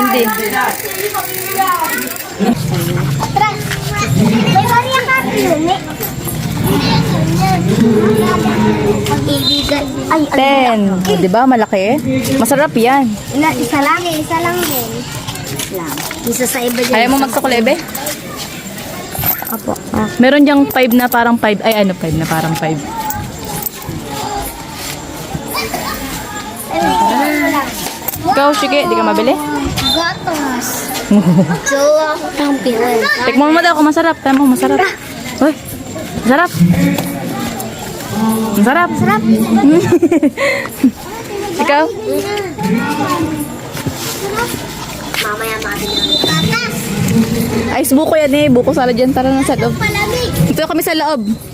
Ay, Ten. O, di ba? Malaki. Masarap yan. Isa lang eh, isa lang din. Lang. Isa sa iba din. Ayaw mo magsukulebe? Apo. Ah. Meron diyang 5 na parang 5. Ay, ano 5 na parang 5. Ikaw, sige, di ka mabili? Gatos. so, ako ng piran. Tikman mo daw kung masarap. Tama mo, masarap. Uy, masarap. Masarap. Sarap. Ikaw? Mamaya mabili. Patas. Ice buko yan eh. Buko salad dyan. Tara na sa loob. Ito kami sa loob.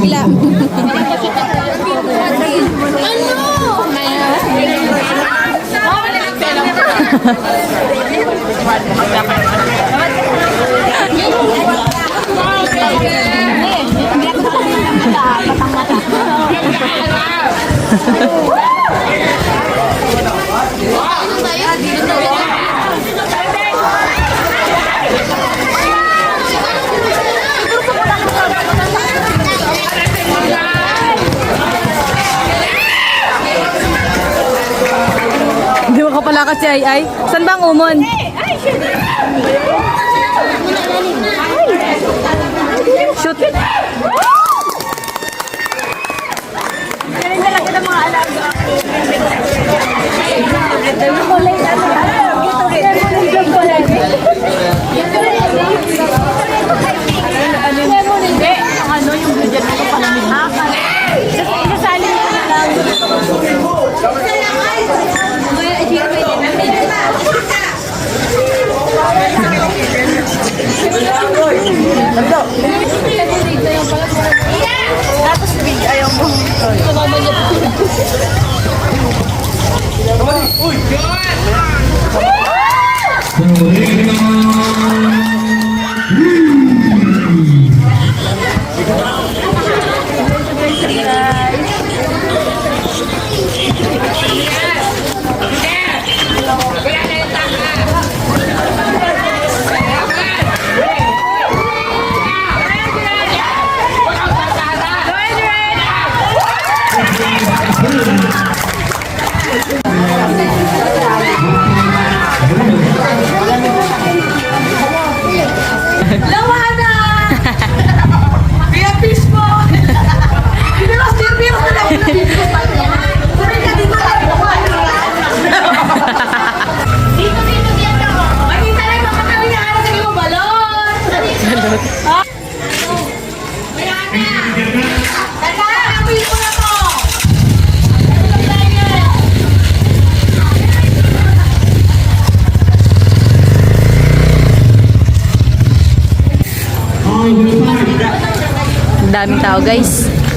Bigla. Di mo kapalakas si Ay Ay. Saan ba ang umon? Shoot. Ang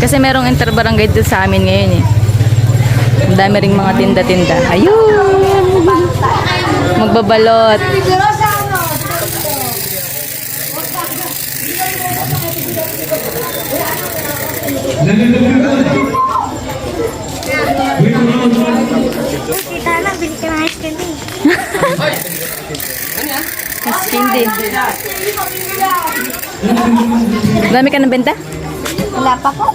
Kasi merong interbarangay dito sa amin ngayon eh. Ang dami ring mga tinda-tinda. Ayun! Magbabalot. Kita na, bili ka ng ice candy. Mas hindi. Dami ka ng benta? Wala pa po.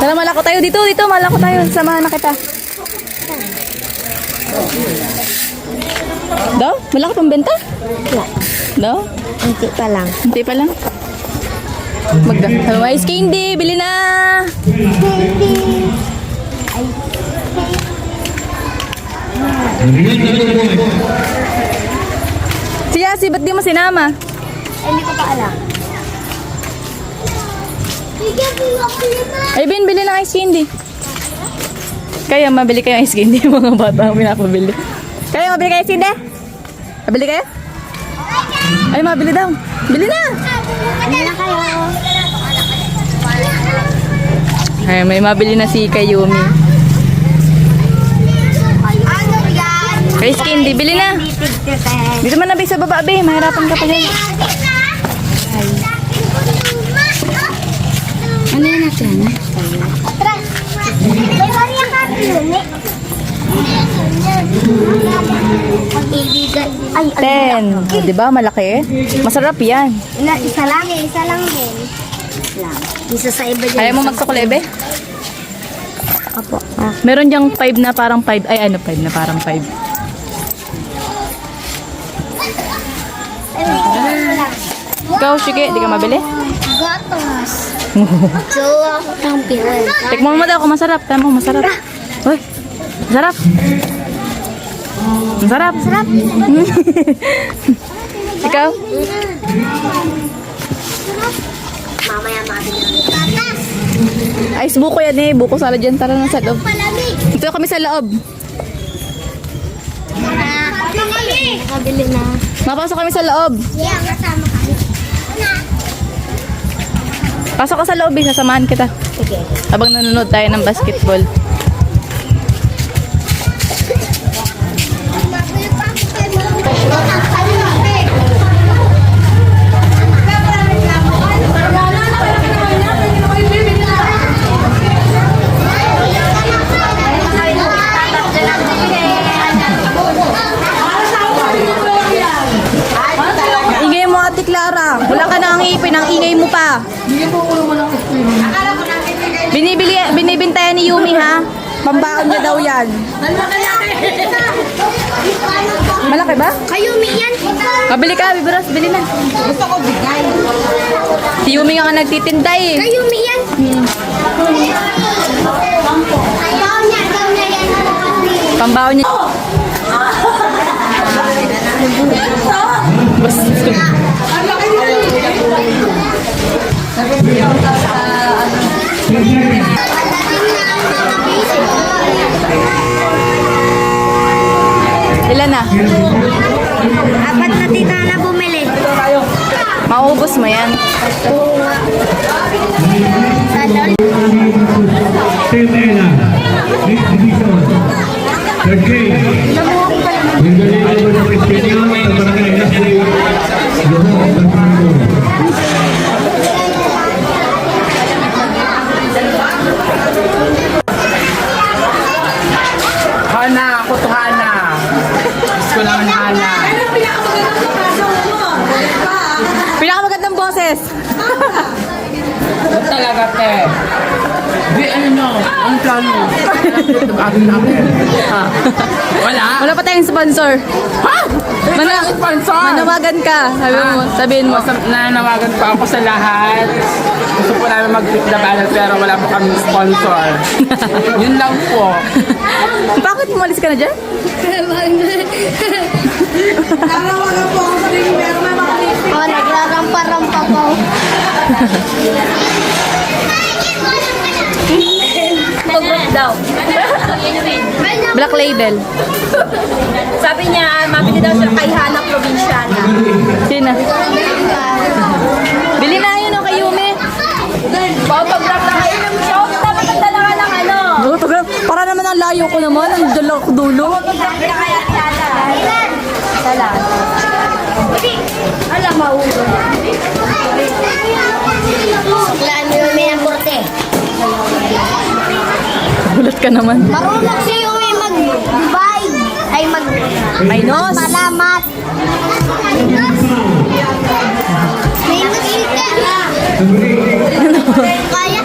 Tara, malako tayo dito, dito, malako tayo. Samahan na kita. Daw? Malaki pang benta? Wala. Daw? Hindi pa lang. Hindi pa lang. Magda. Ice candy, bili na! Si Yasi, ba't di mo sinama? Eh, Hindi ko pa alam. Ay, Bin, bili ng ice candy. Kaya mabili kayo ice candy, mga bata ang pinapabili. Kaya mabili kayo ice candy? Mabili kayo? Ay, mabili daw. Bili na! Ano na kayo? Ay, may mabili na si Kayumi. Kay candy, bili na! Dito man na, sa baba, Be. Mahirapan ka pa dyan. Ano yan natin? Atras. May Maria Carlone. Pag-ibigay. Ay, Ten. O, di ba? Malaki. Masarap yan. Na, isa lang eh, isa lang din. Lang. Isa sa iba dyan. Kaya mo magsukle, Be? Apo. Ah. Meron diyang 5 na parang 5. Ay, ano 5 na parang 5. Ikaw, sige, di ka mabili? Gatos. so, ang piran. Tikman mo daw kung masarap. Tama mo, masarap. Uy, masarap. Masarap. Sarap. Ikaw? Mamaya mabili. Gatas. Ice buko yan eh. Buko salad dyan. Tara na sa loob. Ito kami sa loob. Nakabili na. Mapasok kami sa loob. Yeah, kasama Pasok ka sa loob eh. Sasamahan kita. Sige. Habang nanonood tayo ng basketball. Nagtitinda eh. Kayo, Mian. Yan. Pambaon niya. Ilan na? Apat na tita na bumili. Maubos mo yan. Salon. Team talaga, te? Di, ano no? Ang plano? Tabagin namin. Ha? Wala? Wala pa tayong sponsor. Ha? Mana manawagan ka. Sabi mo, sabihin mo. Sa, nanawagan pa ako sa lahat. Gusto po namin mag-trip na banner pero wala po kami sponsor. Yun lang po. Bakit umalis ka na dyan? Oh, nagrarampa-rampa po. daw. Black label. Sabi niya, mabili daw siya kay Hana Provinciana. Sino? Bili na yun o kay Yumi. Photograph na kayo. Dapat ang dalawa ng ano. Autograph. Para naman ang layo ko naman. Ang dala ko dulo. Sabi na kaya si Hana. Salam. Alam, maulo. Ka naman. Marunong si Yumi mag-Dubai. Ay, mag... Minus. Salamat. Minus ka. Kaya?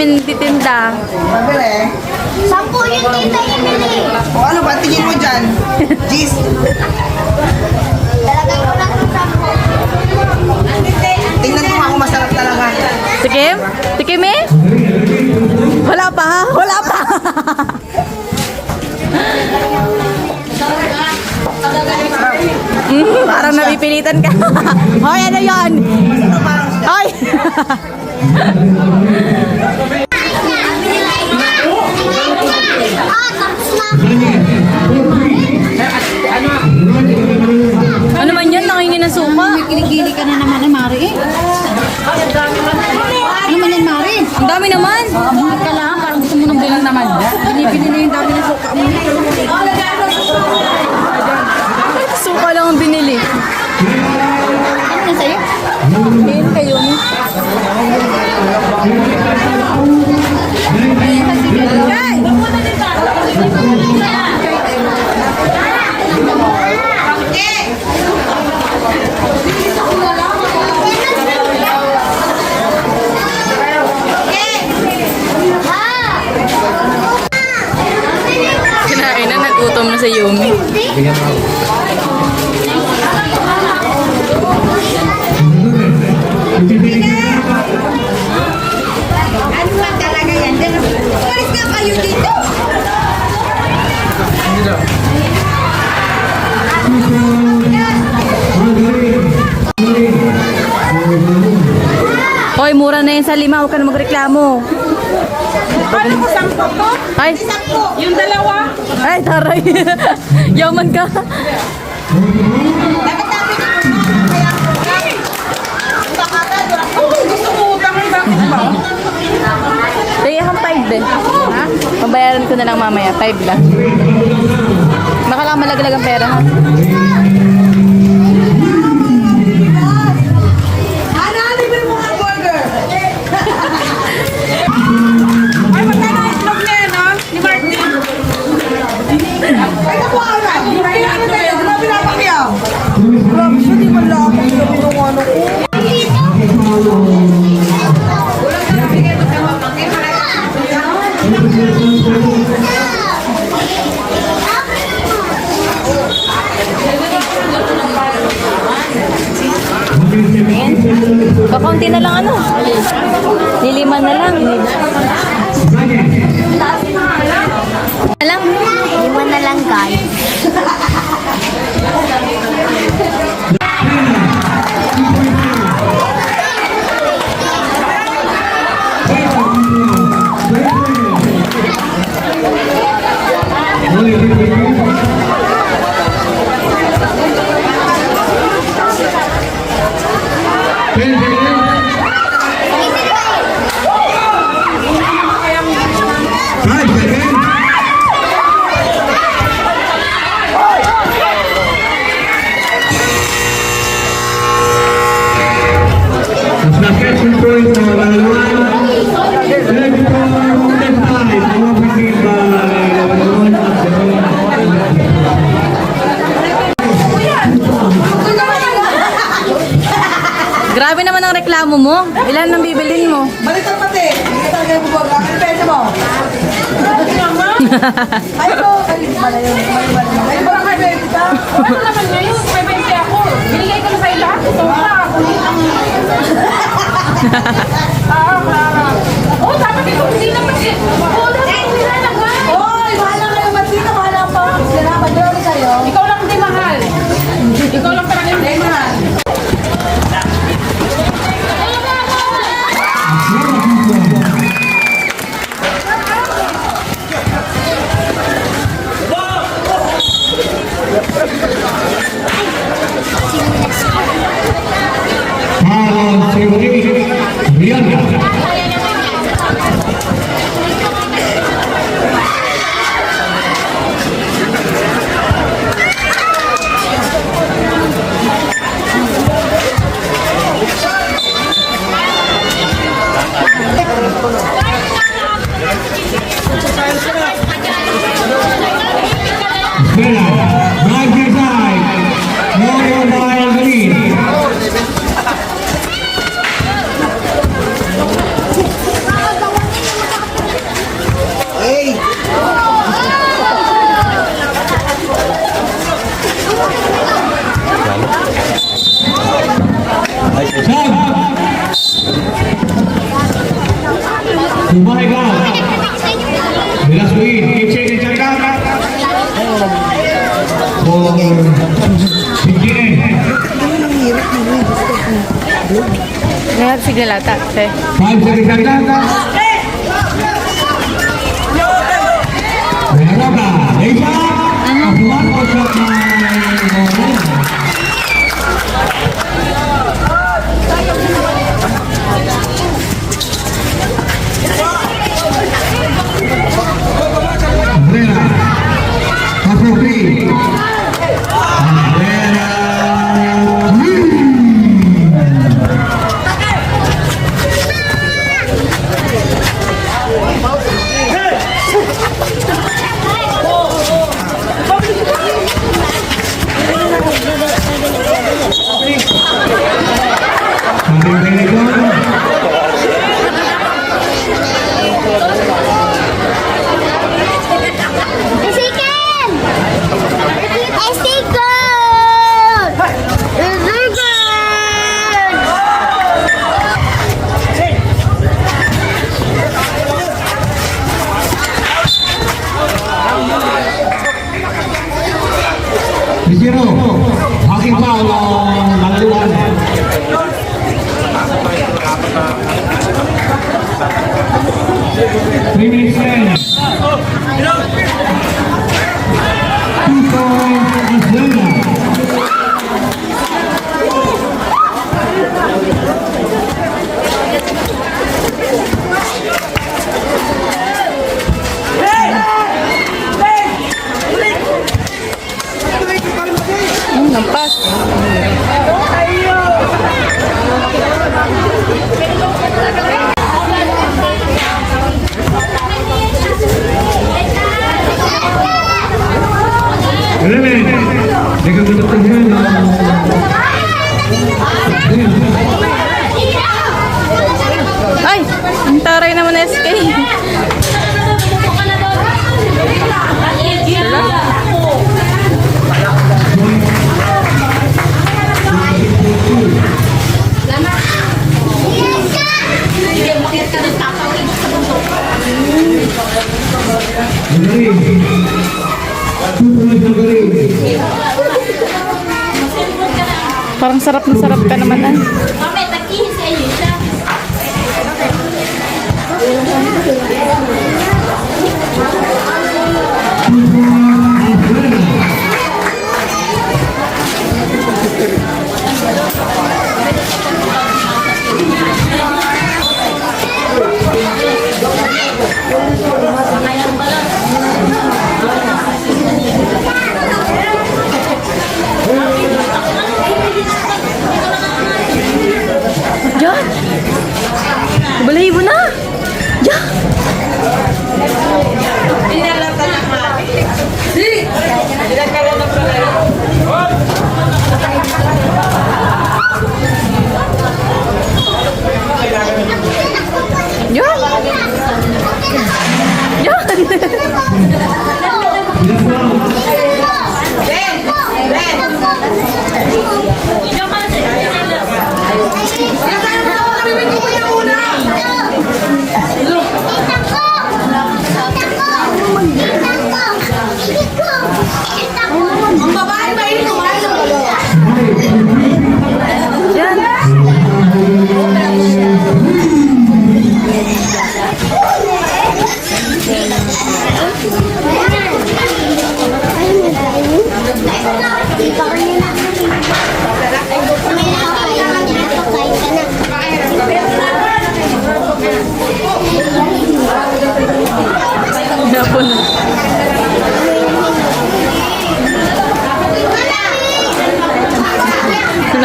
Yumi titinda. Sampu yung tita Emily. O ano ba? Tingin mo dyan. Jeez. Talagay ko lang yung sampu. Tingnan mo ako masarap talaga. Tikim? Tikim eh? Wala pa ha? Wala pa! Mm, parang napipilitan ka. Hoy, ano yon? Hoy! sa Yumi. Ano ba talaga yan? Umalis nga kayo dito. Hoy, mura na yan sa lima. Huwag ka na magreklamo. Paano ko sampo to? Ay, Yung dalawa? Ay, taray. Yaman ka. Dapat namin Kaya Bakaran. Gusto ko utang ng bakit ba? Tingin kang 5 din. Ha? Mabayaran ko na lang mamaya. 5 lang. Baka lang malaglag ang pera. ha? Ay, ko. Ay, malayo. Ay, parang kay Betty ka. Ano naman ngayon? May 20 ako. Binigay ko na sa'yo lahat. Ito pa. Ah, Clara. Oh, dapat ito hindi naman eh. Oh,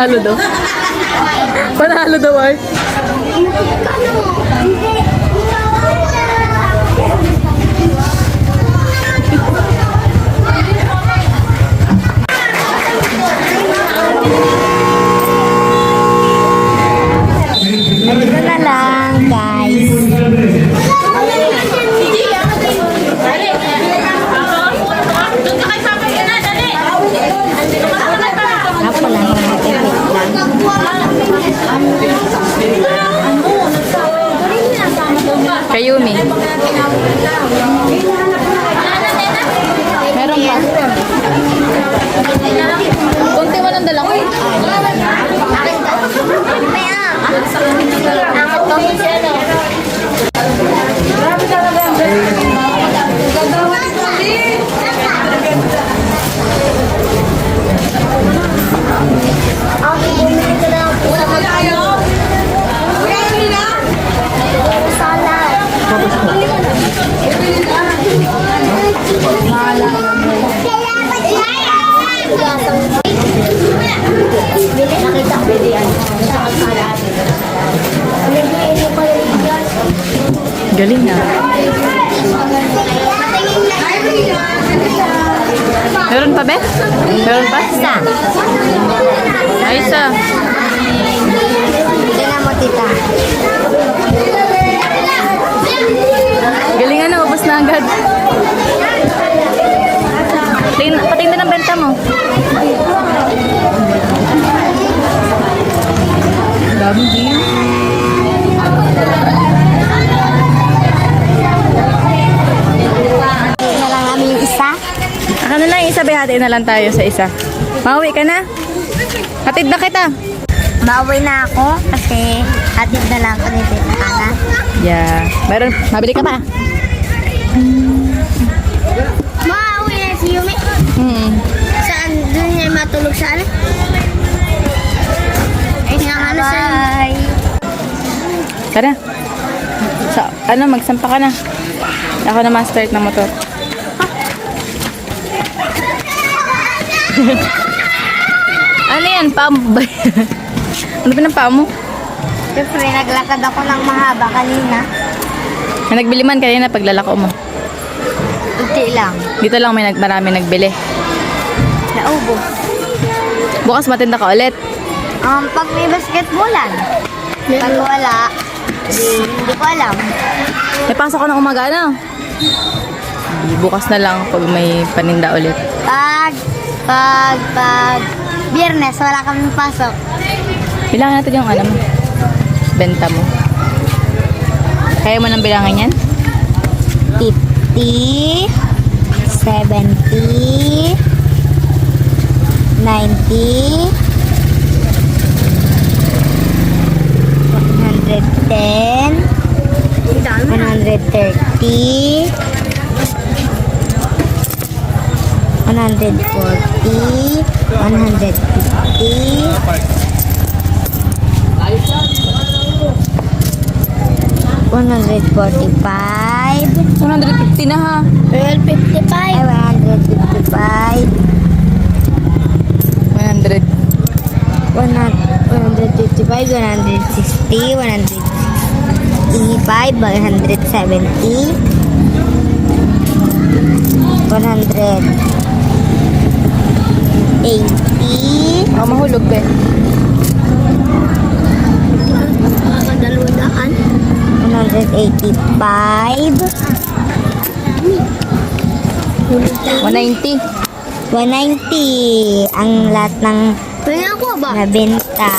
Panalo daw. Panalo daw ay. Dami din. Na lang namin yung isa. Ako na lang, isa hati na lang tayo sa isa. Mauwi ka na? Hatid na kita. Baway na ako kasi hatid na lang ako ni Tita Ana. Yeah. Meron, mabili ka pa? Mauwi na si Yumi. Hmm. Saan? Doon niya matulog sa sa... Tara. Sa, ano, magsampa ka na. Ako na ma-start ng motor. ano yan? Paa mo ba? ano pa ng paa mo? Siyempre, naglakad ako ng mahaba kanina. May nagbili man kanina paglalako mo. Unti lang. Dito lang may nag, marami nagbili. Naubo. Bukas matinda ka ulit. Um, pag may basketballan. Pag wala, di, hindi ko alam. May pasok ka ng umaga na. Di, Bukas na lang pag may paninda ulit. Pag, pag, pag, biyernes, wala kami pasok. Bilangin natin yung ano mo. Benta mo. Kaya mo nang bilangin yan? 50, 70, 90, 110, 130, 140, 150, 145, 150 na ha. 155, ay 155, 100. 155, 160, 165, 170, 180, Ako mahulog be. 185, 190. 190 ang lahat ng nabenta.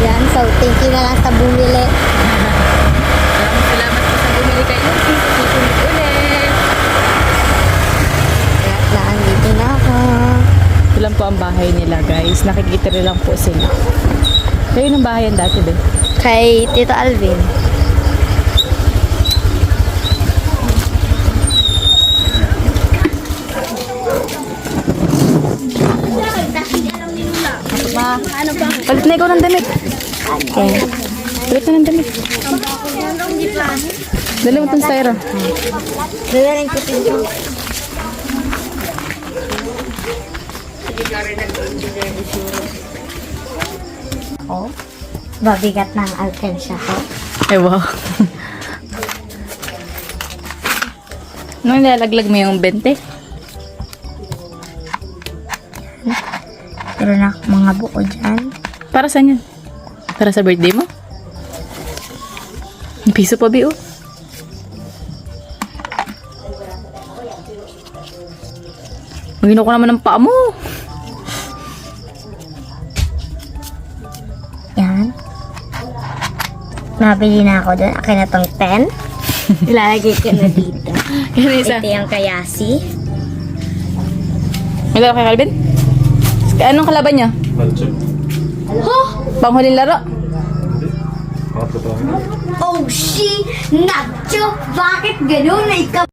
Yan, so thank you na lang sa bumili. Maraming salamat po sa bumili kayo. Susunod ulit. At naandito na ako. Ito lang po ang bahay nila guys. Nakikita rin lang po sila. Kayo ng bahay yan dati be. Kay Tito Alvin. Palit na ikaw ng damit. Okay. Palit na ng damit. Dali mo itong styro. Dadaling ko dito. Oh, babigat ng alkansya ko. Eh wow. Nung nilalaglag mo yung 20? Pero na mga buko dyan. Para saan yun? Para sa birthday mo? Ang piso pa, Bi, oh. Magino ko naman ng paa mo. Yan. Nabili na ako doon. Akin na tong pen. Ilalagay ko na dito. Yan. Ito yung kayasi. May laro kay Calvin? Anong kalaban niya? Panghuling laro? Oh, she! Nacho! Bakit ganun? Ikaw